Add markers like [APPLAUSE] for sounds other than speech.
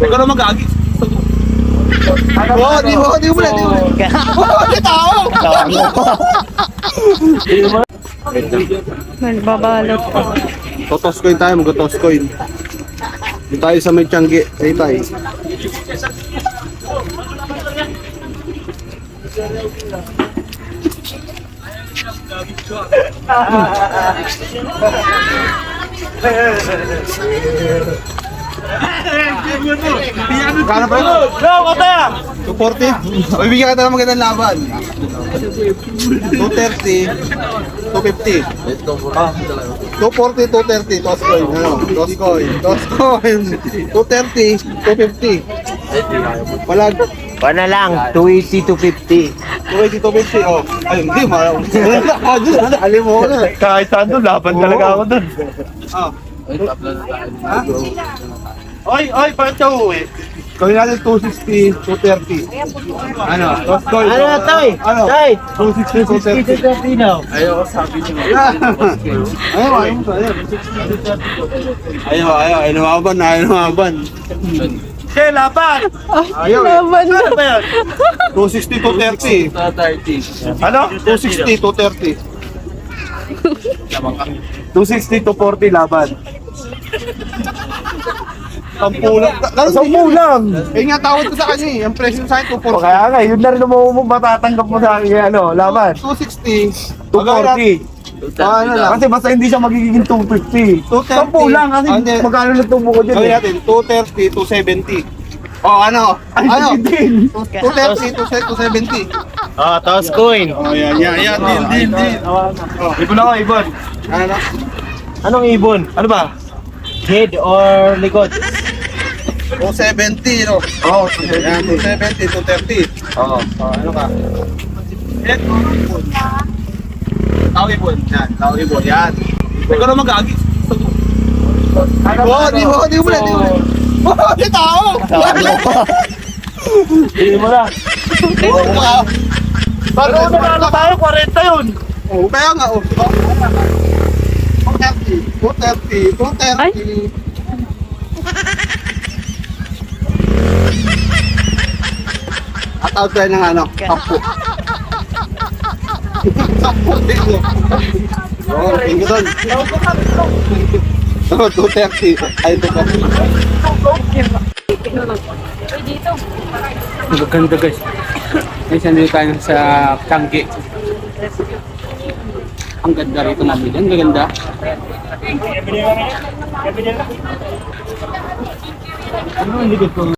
Ikaw na mag-agi. Oo, di mo, di mo di mo. Oo, di tao. Nagbabalot pa. Totos coin tayo, mag-totos coin. Dito tayo sa may tiyanggi. Ay tayo. Kano ba yun? Go, kata! 240? O, ibigyan ka na ng magandang laban. 230, 250. Ah, 240, 230, toss coin. Ano? Toss coin. Toss coin. 230, 250. Palag. Pa na lang, 280 to 50. 280, 250. Oh, ay, hindi. Marami. [LAUGHS] Ako dyan. Alim mo na. Kahit saan doon, laban talaga ako doon. Ah. Ha? Oy, oy, parang siya uwi. Gawin natin 260, 230. Ano? Toss coin. Ano, Tay? Ano? Tay? 260, 230. now. Ayaw, ayaw, ayaw. Ayaw, ayaw, ayaw lumaban, ayaw lumaban. Okay, laban! Ayaw, eh. Laban na. Ano ba yan? 260 to 30. Ano? 260 to 30. 260 to 40 laban. Sampu lang. Sampu lang! Eh nga, tawad ko sa kanya eh. Ang presyo sa akin, O kaya nga, yun na rin mo matatanggap mo sa akin, ano, laban. 260. 240. Ah, ano lang. Kasi basta hindi siya magiging 250. 230. Sampu lang kasi hindi. magkano na tubo ko dyan Gawin eh. natin, 230 to 70. Oh, ano? Ano? din. 230 to 270. Ah, toss coin. Oh, yan, yan, yan. Din, din, din. Oh, ibon ako, ibon. Ano na? Anong ibon? Ano ba? Head or likod? 270, no? Oo, oh, Yan, 270, 230. Oo. Oh, ano ka? Yan, ibon. Tao ibon. Yan, tao ibon. Yan. Ikaw na mag-agi. Di mo, di mo na, di na. Tao! Hindi mo na. Oo, ka. Bago nanalo tayo, 40 yun. Oo, kaya nga, oh. 230, 230, 230. Ay. At out tayo ng ano. Sampu, din mo. Oo, tingin doon. Oo, 230. Ay, 230. Maganda guys. Guys, nandito tayo sa Kangge. Ang ganda rito namin. Ang gaganda. Ano likod ko?